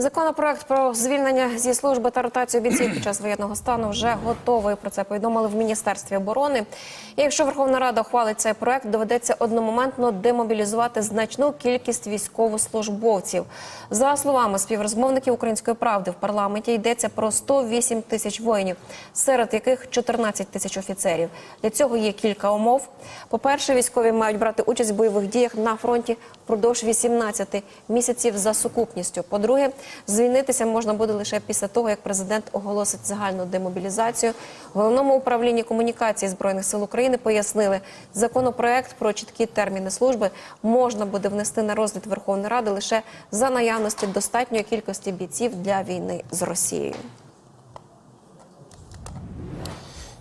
Законопроект про звільнення зі служби та ротацію бійців під час воєнного стану вже готовий. Про це повідомили в міністерстві оборони. І якщо Верховна Рада ухвалить цей проект, доведеться одномоментно демобілізувати значну кількість військовослужбовців. За словами співрозмовників української правди в парламенті йдеться про 108 тисяч воїнів, серед яких 14 тисяч офіцерів. Для цього є кілька умов. По-перше, військові мають брати участь в бойових діях на фронті впродовж 18 місяців за сукупністю. По-друге, звільнитися можна буде лише після того, як президент оголосить загальну демобілізацію. Головному управлінні комунікації збройних сил України пояснили, законопроект про чіткі терміни служби можна буде внести на розгляд Верховної Ради лише за наявності достатньої кількості бійців для війни з Росією.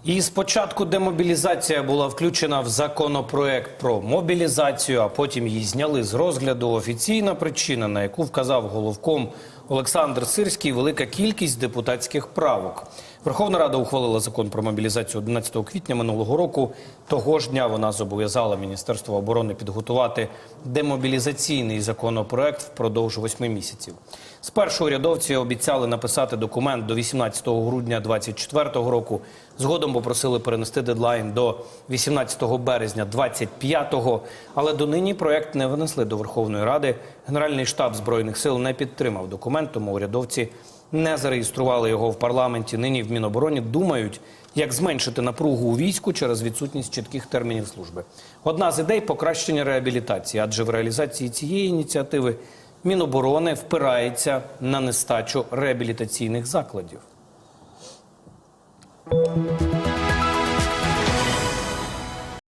І спочатку демобілізація була включена в законопроект про мобілізацію, а потім її зняли з розгляду. Офіційна причина, на яку вказав головком Олександр Сирський, велика кількість депутатських правок. Верховна Рада ухвалила закон про мобілізацію 11 квітня минулого року. Того ж дня вона зобов'язала Міністерство оборони підготувати демобілізаційний законопроект впродовж восьми місяців. Спершу урядовці обіцяли написати документ до 18 грудня 2024 року. Згодом попросили перенести дедлайн до 18 березня 2025-го. Але донині проект не винесли до Верховної Ради. Генеральний штаб збройних сил не підтримав документ, тому урядовці не зареєстрували його в парламенті. Нині в Мінобороні думають, як зменшити напругу у війську через відсутність чітких термінів служби. Одна з ідей покращення реабілітації, адже в реалізації цієї ініціативи Міноборони впирається на нестачу реабілітаційних закладів.